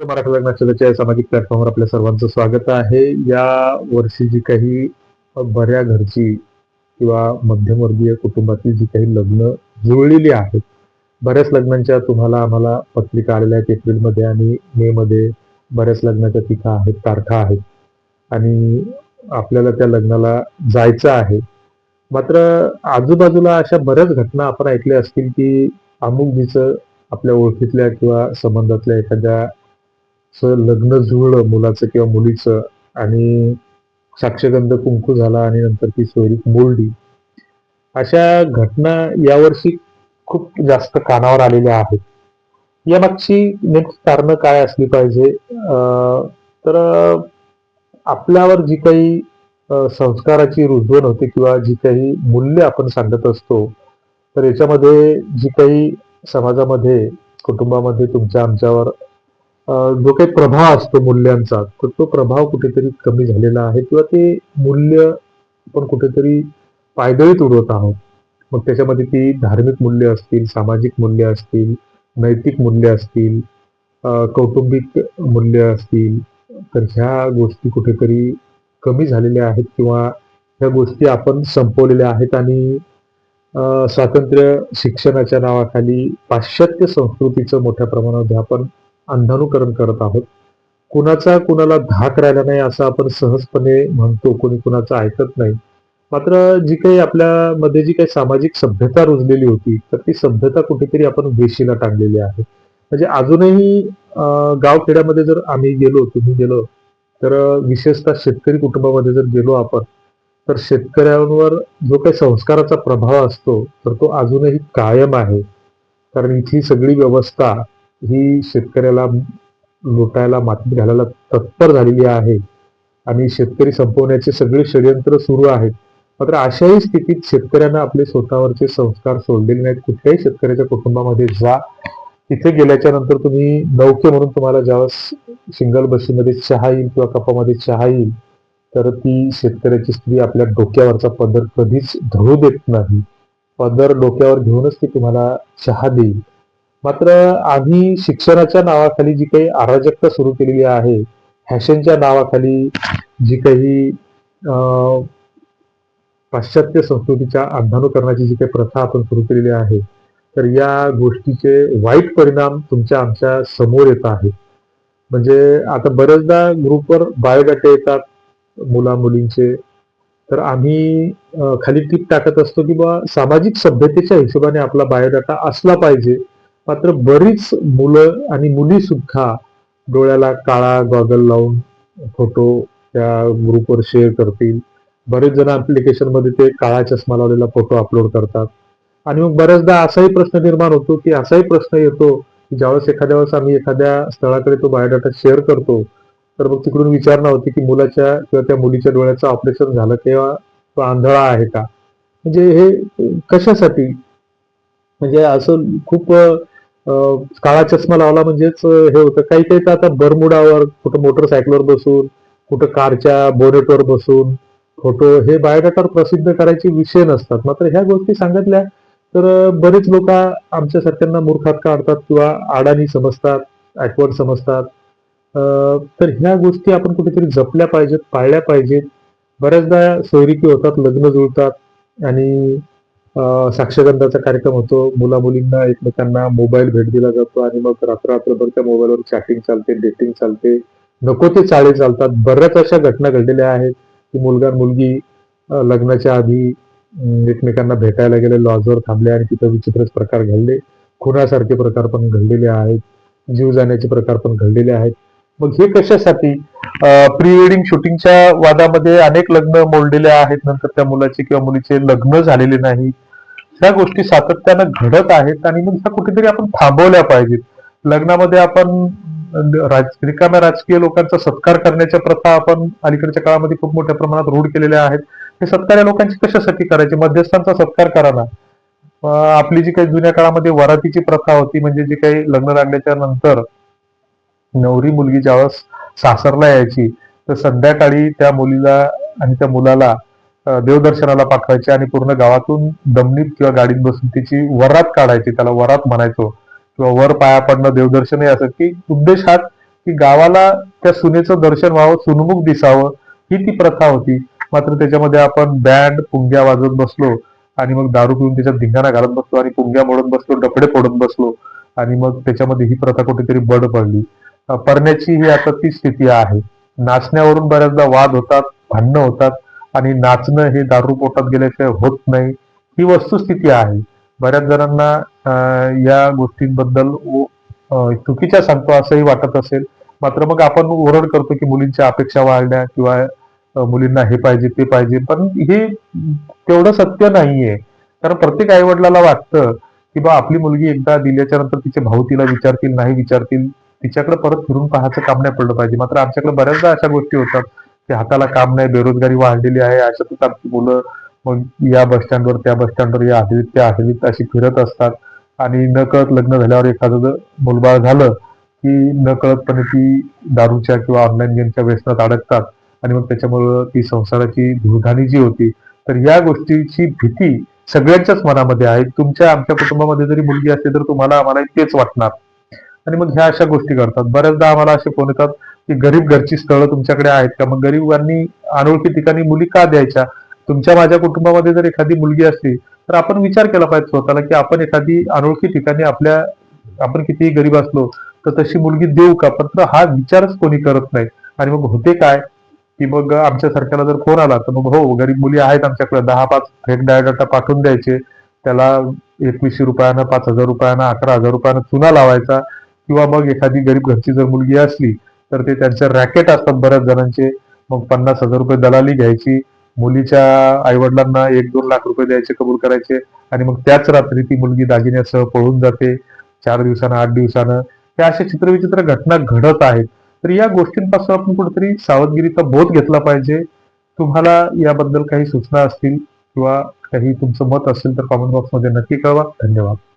मराठी लग्नाच्या सामाजिक प्लॅटफॉर्मवर आपल्या सर्वांचं स्वागत आहे. या वर्षी जी काही बऱ्या घरची किंवा मध्यमवर्गीय कुटुंबातील जी काही लग्न जुळलेली आहेत बऱ्याच लग्नांच्या तुम्हाला आम्हाला पत्रिका आलेल्या आहेत एप्रिलमध्ये आणि मे मध्ये बऱ्याच लग्नाच्या तिथं आहेत तारखा आहेत आणि आपल्याला त्या लग्नाला जायचं आहे. मात्र आजूबाजूला अशा बऱ्याच घटना आपण ऐकल्या असतील की अमुक जिचं आपल्या ओळखीतल्या किंवा संबंधातल्या एखाद्या लग्न जुळलं मुलाचं किंवा मुलीचं आणि साक्षगंध कुंकू झाला आणि नंतर ती सोयरी मोडली अशा घटना यावर्षी खूप जास्त कानावर आलेल्या आहेत. यामागची नेमकी कारणं काय असली पाहिजे? तर आपल्यावर जी काही संस्काराची रुजवण होते किंवा जी काही मूल्य आपण सांगत असतो तर याच्यामध्ये जी काही समाजामध्ये कुटुंबामध्ये तुमच्या आमच्यावर जो काही प्रभाव असतो मूल्यांचा तर तो प्रभाव कुठेतरी कमी झालेला आहे किंवा ते मूल्य आपण कुठेतरी पायदळीत उडवत आहोत. मग त्याच्यामध्ये ती धार्मिक मूल्य असतील सामाजिक मूल्य असतील नैतिक मूल्य असतील कौटुंबिक मूल्य असतील तर ह्या गोष्टी कुठेतरी कमी झालेल्या आहेत किंवा ह्या गोष्टी आपण संपवलेल्या आहेत आणि स्वातंत्र्य शिक्षणाच्या नावाखाली पाश्चात्य संस्कृतीचं मोठ्या प्रमाणामध्ये आपण अंधानुकरण करत आहोत. कुणाचा कुणाला धाक राहिला नाही असं आपण सहजपणे म्हणतो. कोणी कुणाचं ऐकत नाही. मात्र जी काही आपल्यामध्ये जी काही सामाजिक सभ्यता रुजलेली होती तर ती सभ्यता कुठेतरी आपण वेशीला टांगलेली आहे. म्हणजे अजूनही गावखेड्यामध्ये जर आम्ही गेलो तुम्ही गेलो तर विशेषतः शेतकरी कुटुंबामध्ये जर गेलो आपण तर शेतकऱ्यांवर जो काही संस्काराचा प्रभाव असतो तर तो अजूनही कायम आहे. कारण इथली सगळी व्यवस्था ही शेतकऱ्याला लुटायला मातीत घालायला तत्पर झालेली आहे आणि शेतकरी संपवण्याचे सगळे षडयंत्र सुरू आहेत. मात्र अशाही स्थितीत शेतकऱ्यांना आपले स्वतःवरचे संस्कार सोडलेले नाहीत. कुठल्याही शेतकऱ्याच्या कुटुंबामध्ये जा. तिथे गेल्याच्यानंतर तुम्ही नौके म्हणून तुम्हाला ज्यावेळेस सिंगल बशीमध्ये चहा येईल किंवा कपामध्ये चहा येईल तर ती शेतकऱ्याची स्त्री आपल्या डोक्यावरचा पदर कधीच धरू देत नाही. पदर डोक्यावर घेऊनच ती तुम्हाला चहा देईल. मात्र आम्ही शिक्षणाच्या नावाखाली जी काही अराजकता सुरू केलेली आहे फॅशनच्या नावाखाली जी काही पाश्चात्य संस्कृतीच्या अंधानुकरणाची जी काही प्रथा आपण सुरू केलेली आहे तर या गोष्टीचे वाईट परिणाम तुमच्या आमच्यासमोर येत आहेत. म्हणजे आता बऱ्याचदा ग्रुपवर बायोडाटे येतात मुला मुलींचे तर आम्ही खाली टीप टाकत असतो की बा सामाजिक सभ्यतेच्या हिशोबाने आपला बायोडाटा असला पाहिजे मात्र बरीच मुलं आणि मुली सुद्धा डोळ्याला काळा गॉगल लावून फोटो त्या ग्रुपवर शेअर करतील. बरेच जण अप्लिकेशनमध्ये ते काळा चष्मा लावलेला फोटो अपलोड करतात. आणि मग बऱ्याचदा असाही प्रश्न निर्माण होतो की असाही प्रश्न येतो की ज्यावेळेस एखाद्या वेळेस आम्ही एखाद्या स्थळाकडे तो बायोडाटा शेअर करतो तर मग तिकडून विचारणा होती की मुलाच्या किंवा त्या मुलीच्या डोळ्याचं ऑपरेशन झालं किंवा तो आंधळा आहे का? म्हणजे हे कशासाठी? म्हणजे असं खूप काळा चष्मा लावला म्हणजेच हे होतं. काही काही तर आता बरमुडावर कुठं मोटरसायकलवर बसून कुठं कारच्या बोनेटवर बसून फोटो हे बायोडाटावर प्रसिद्ध करायचे विषय नसतात. मात्र ह्या गोष्टी सांगितल्या तर बरेच लोक आमच्यासारख्यांना मूर्खात काढतात किंवा अडाणी समजतात ऍकवर्ड समजतात. तर ह्या गोष्टी आपण कुठेतरी जपल्या पाहिजेत पाळल्या पाहिजेत. बऱ्याचदा सोयरिकी होतात लग्न जुळतात आणि साक्षगंधाचा कार्यक्रम होतो. मुला मुलींना एकमेकांना मोबाईल भेट दिला जातो आणि मग रात्रभर त्या मोबाईलवर चॅटिंग चालते डेटिंग चालते. नको ते चाळे चालतात. बऱ्याच अशा घटना घडलेल्या आहेत की मुलगा मुलगी लग्नाच्या आधी एकमेकांना भेटायला गेले लॉजवर थांबले आणि तिथं विचित्रच प्रकार घडले. खुनासारखे प्रकार पण घडलेले आहेत. जीव जाण्याचे प्रकार पण घडलेले आहेत. मग हे कशासाठी? प्री वेडिंग शूटिंगच्या वादामध्ये अनेक लग्न मोडलेले आहेत. नंतर त्या मुलाचे किंवा मुलीचे लग्न झालेले नाही. ह्या गोष्टी सातत्यानं घडत आहेत आणि मग ह्या कुठेतरी आपण थांबवल्या पाहिजेत. लग्नामध्ये आपण राज- रिकाम्या राजकीय लोकांचा सत्कार करण्याच्या प्रथा आपण अलीकडच्या काळामध्ये खूप मोठ्या प्रमाणात रूढ केलेल्या आहेत. हे सत्कार या लोकांची कशासाठी करायचे? मध्यस्थांचा सत्कार करा ना. आपली जी काही जुन्या काळामध्ये वरातीची प्रथा होती म्हणजे जी काही लग्न लागल्याच्या नंतर नवरी मुलगी ज्यावेळेस सासरला यायची तर संध्याकाळी त्या मुलीला आणि त्या मुलाला देवदर्शनाला पाठवायचे आणि पूर्ण गावातून दमनीत किंवा गाडीत बसून तिची वरात काढायची त्याला वरात म्हणायचो. किंवा वर पाया पडणं देवदर्शन हे असं. की उद्देश हाच की गावाला त्या सुनेचं दर्शन व्हावं सुनमुख दिसावं ही ती प्रथा होती. मात्र त्याच्यामध्ये आपण बँड पुंग्या वाजवत बसलो आणि मग दारू पिऊन त्याच्यात धिंगाणा घालत बसलो आणि पुंग्या मोडत बसलो डफडे फोडत बसलो आणि मग त्याच्यामध्ये ही प्रथा कुठेतरी बड पडली. अं, परण्याची ही आता ती स्थिती आहे. नाचण्यावरून बऱ्याचदा वाद होतात भांडणं होतात. आणि नाचणं हे दारू पोटात गेल्याशिवाय होत नाही ही वस्तुस्थिती आहे. बऱ्याच जणांना या गोष्टींबद्दल चुकीच्या सांगतो असंही वाटत असेल. मात्र मग आपण ओरड करतो की मुलींच्या अपेक्षा वाढल्या किंवा मुलींना हे पाहिजे ते पाहिजे पण हे तेवढं सत्य नाहीये. कारण प्रत्येक आई वडिलाला वाटतं की बा आपली मुलगी एकदा दिल्याच्या नंतर तिचे भाऊ तिला विचारतील नाही विचारतील तिच्याकडे परत फिरून पाहायचं काम नाही पडलं पाहिजे. मात्र आमच्याकडे बऱ्याचदा अशा गोष्टी होतात की हाताला काम नाही बेरोजगारी वाढलेली आहे अशा आमची मुलं मग या बस स्टँडवर त्या बस स्टँडवर या हवेलीत त्या हवेलीत अशी फिरत असतात. आणि न कळत लग्न झाल्यावर एखादं मुलबाळ झालं की न कळतपणे ती दारूच्या किंवा ऑनलाईन गेमच्या व्यसनात अडकतात. आणि मग त्याच्यामुळं ती संसाराची धुळधाणी जी होती तर या गोष्टीची भीती सगळ्यांच्याच मनामध्ये आहे. तुमच्या आमच्या कुटुंबामध्ये जरी मुलगी असते तर तुम्हाला आम्हाला तेच वाटणार. आणि मग ह्या अशा गोष्टी करतात बऱ्याचदा आम्हाला असे फोन येतात की गरीब घरची स्थळं तुमच्याकडे आहेत का? मग गरीबांनी अनोळखी ठिकाणी मुली का द्यायच्या? तुमच्या माझ्या कुटुंबामध्ये जर एखादी मुलगी असली तर आपण विचार केला पाहिजे स्वतःला की आपण एखादी अनोळखी ठिकाणी आपल्या आपण कितीही गरीब असलो तर तशी मुलगी देऊ का? पण हा विचारच कोणी करत नाही. आणि मग होते काय? की मग आमच्या सरकारला जर फोन आला तर मग हो गरीब मुली आहेत आमच्याकडे. दहा पाच फेक डायडाटा पाठवून द्यायचे. त्याला एकवीसशे रुपयानं पाच हजार रुपयानं अकरा हजार रुपयानं चुना लावायचा. किंवा मग एखादी गरीब घरची जर मुलगी असली तर ते त्यांचे रॅकेट असतात बऱ्याच जणांचे. मग पन्नास हजार रुपये दलाली घ्यायची. मुलीच्या आईवडिलांना एक दोन लाख रुपये द्यायचे कबूल करायचे. आणि मग त्याच रात्री ती मुलगी दागिन्यासह पळून जाते. चार दिवसानं आठ दिवसानं. हे अशा चित्रविचित्र घटना घडत आहेत. तर या गोष्टींपासून आपण कुठेतरी सावधगिरीचा बोध घेतला पाहिजे. तुम्हाला याबद्दल काही सूचना असतील किंवा काही तुमचं मत असेल तर कॉमेंट बॉक्समध्ये नक्की कळवा. धन्यवाद.